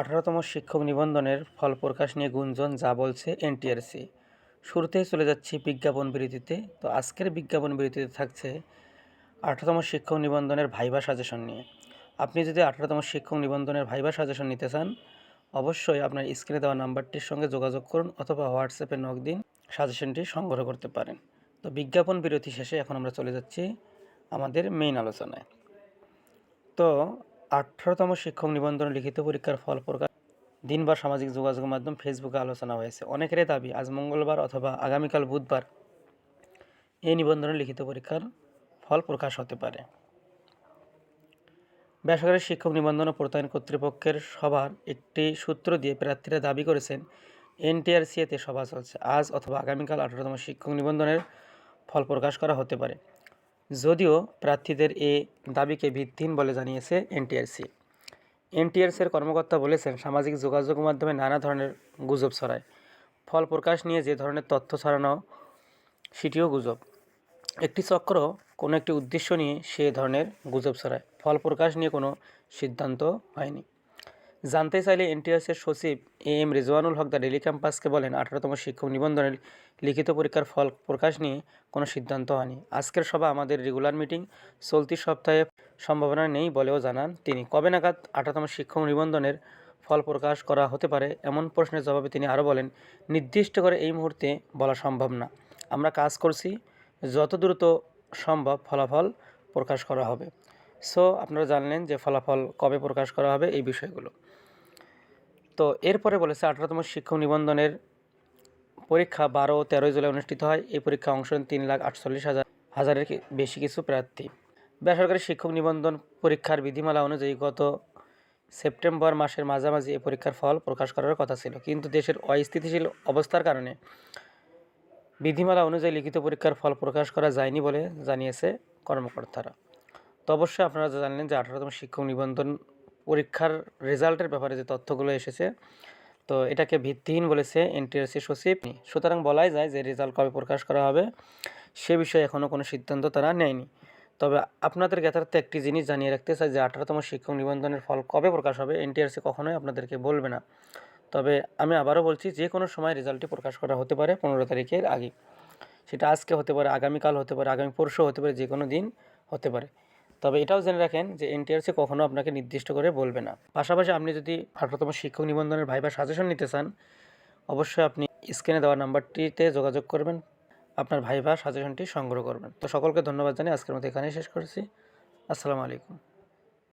আঠারোতম শিক্ষক নিবন্ধনের ফল প্রকাশ নিয়ে গুঞ্জন, যা বলছে এনটিআরসি। শুরুতেই চলে যাচ্ছি বিজ্ঞাপন বিরতিতে। তো আজকের বিজ্ঞাপন বিরতিতে থাকছে আঠারোতম শিক্ষক নিবন্ধনের ভাইবা সাজেশন নিয়ে। আপনি যদি আঠারোতম শিক্ষক নিবন্ধনের ভাইবা সাজেশন নিতে চান, অবশ্যই আপনার স্ক্রিনে দেওয়া নাম্বারটির সঙ্গে যোগাযোগ করুন অথবা হোয়াটসঅ্যাপে নক দিন, সাজেশনটি সংগ্রহ করতে পারেন। তো বিজ্ঞাপন বিরতি শেষে এখন আমরা চলে যাচ্ছি আমাদের মেইন আলোচনায়। তো আঠারোতম শিক্ষক নিবন্ধন লিখিত পরীক্ষার ফল প্রকাশ। দিন বা সামাজিক যোগাযোগ মাধ্যম ফেসবুকে আলোচনা হয়েছে। অনেকেরই দাবি, আজ মঙ্গলবার অথবা আগামীকাল বুধবার এই নিবন্ধনের লিখিত পরীক্ষার ফল প্রকাশ হতে পারে। বেসরকারি শিক্ষক নিবন্ধন প্রত্যয়ন কর্তৃপক্ষের সভার একটি সূত্র দিয়ে প্রার্থীরা দাবি করেছেন, এনটিআরসিএতে সভা চলছে। আজ অথবা আগামীকাল আঠারোতম শিক্ষক নিবন্ধনের ফল প্রকাশ করা হতে পারে। যদিও প্রার্থীদের এ দাবিকে ভিত্তিহীন বলে জানিয়েছে এনটিআরসি। এনটিআরসির কর্মকর্তা বলেছেন, সামাজিক যোগাযোগ মাধ্যমে নানা ধরনের গুজব ছড়ায়। ফল প্রকাশ নিয়ে যে ধরনের তথ্য ছড়ানো, সেটিও গুজব। একটি চক্র, কোনো একটি উদ্দেশ্য নিয়ে সে ধরনের গুজব ছড়ায়। ফল প্রকাশ নিয়ে কোনো সিদ্ধান্ত হয়নি। জানতে চাইলে এনটিএসের সচিব A M Rezwanul Haque the daily ক্যাম্পাসকে বলেন, আঠারোতম শিক্ষক নিবন্ধনের লিখিত পরীক্ষার ফল প্রকাশ নিয়ে কোনো সিদ্ধান্ত হয়নি। আজকের সভা আমাদের রেগুলার মিটিং, চলতি সপ্তাহে সম্ভাবনা নেই বলেও জানান তিনি। কবে নাগাদ আঠারোতম শিক্ষক নিবন্ধনের ফল প্রকাশ করা হতে পারে এমন প্রশ্নের জবাবে তিনি আরও বলেন, নির্দিষ্ট করে এই মুহূর্তে বলা সম্ভব না। আমরা কাজ করছি, যত দ্রুত সম্ভব ফলাফল প্রকাশ করা হবে। সো আপনারা জানলেন যে ফলাফল কবে প্রকাশ করা হবে এই বিষয়গুলো। তো এরপরে বলেছে, আঠারোতম শিক্ষক নিবন্ধনের পরীক্ষা বারো তেরোই জুলাই অনুষ্ঠিত হয়। এই পরীক্ষা অংশ নেন তিন লাখ আটচল্লিশ হাজার, হাজারের বেশি কিছু প্রার্থী। বেসরকারি শিক্ষক নিবন্ধন পরীক্ষার বিধিমালা অনুযায়ী গত সেপ্টেম্বর মাসের মাঝামাঝি এই পরীক্ষার ফল প্রকাশ করার কথা ছিল। কিন্তু দেশের অস্থিতিশীল অবস্থার কারণে বিধিমালা অনুযায়ী লিখিত পরীক্ষার ফল প্রকাশ করা যায়নি বলে জানিয়েছে কর্মকর্তারা। তো অবশ্যই আপনারা যা জানলেন যে আঠারোতম শিক্ষক নিবন্ধন পরীক্ষার রেজাল্টের ব্যাপারে যে তথ্যগুলো এসেছে, তো এটাকে ভিত্তিহীন বলেছে এনটিআরসি সচিব। সুতরাং বলাই যায় যে রেজাল্ট কবে প্রকাশ করা হবে সে বিষয়ে এখনও কোনো সিদ্ধান্ত তারা নেয়নি। তবে আপনাদের যথার্থে একটি জিনিস জানিয়ে রাখতে চাই যে আঠারোতম শিক্ষক নিবন্ধনের ফল কবে প্রকাশ হবে এনটিআরসি কখনোই আপনাদেরকে বলবে না। তবে আমি আবারও বলছি যে কোনো সময় রেজাল্টটি প্রকাশ করা হতে পারে পনেরো তারিখের আগে। সেটা আজকে হতে পারে, আগামীকাল হতে পারে, আগামী পরশু হতে পারে, যে কোনো দিন হতে পারে। তবে এটাও জেনে রাখেন যে এনটিআরসি কখনো আপনাকে নির্দিষ্ট করে বলবে না। পাশাপাশি আপনি যদি আঠারোতম শিক্ষক নিবন্ধনের ভাইবা সাজেশন নিতে চান, অবশ্যই আপনি স্ক্রিনে দেওয়া নাম্বারটিতে যোগাযোগ করবেন, আপনার ভাইবা সাজেশনটি সংগ্রহ করবেন। তো সকলকে ধন্যবাদ জানিয়ে আজকের মতো এখানেই শেষ করছি। আসসালামু আলাইকুম।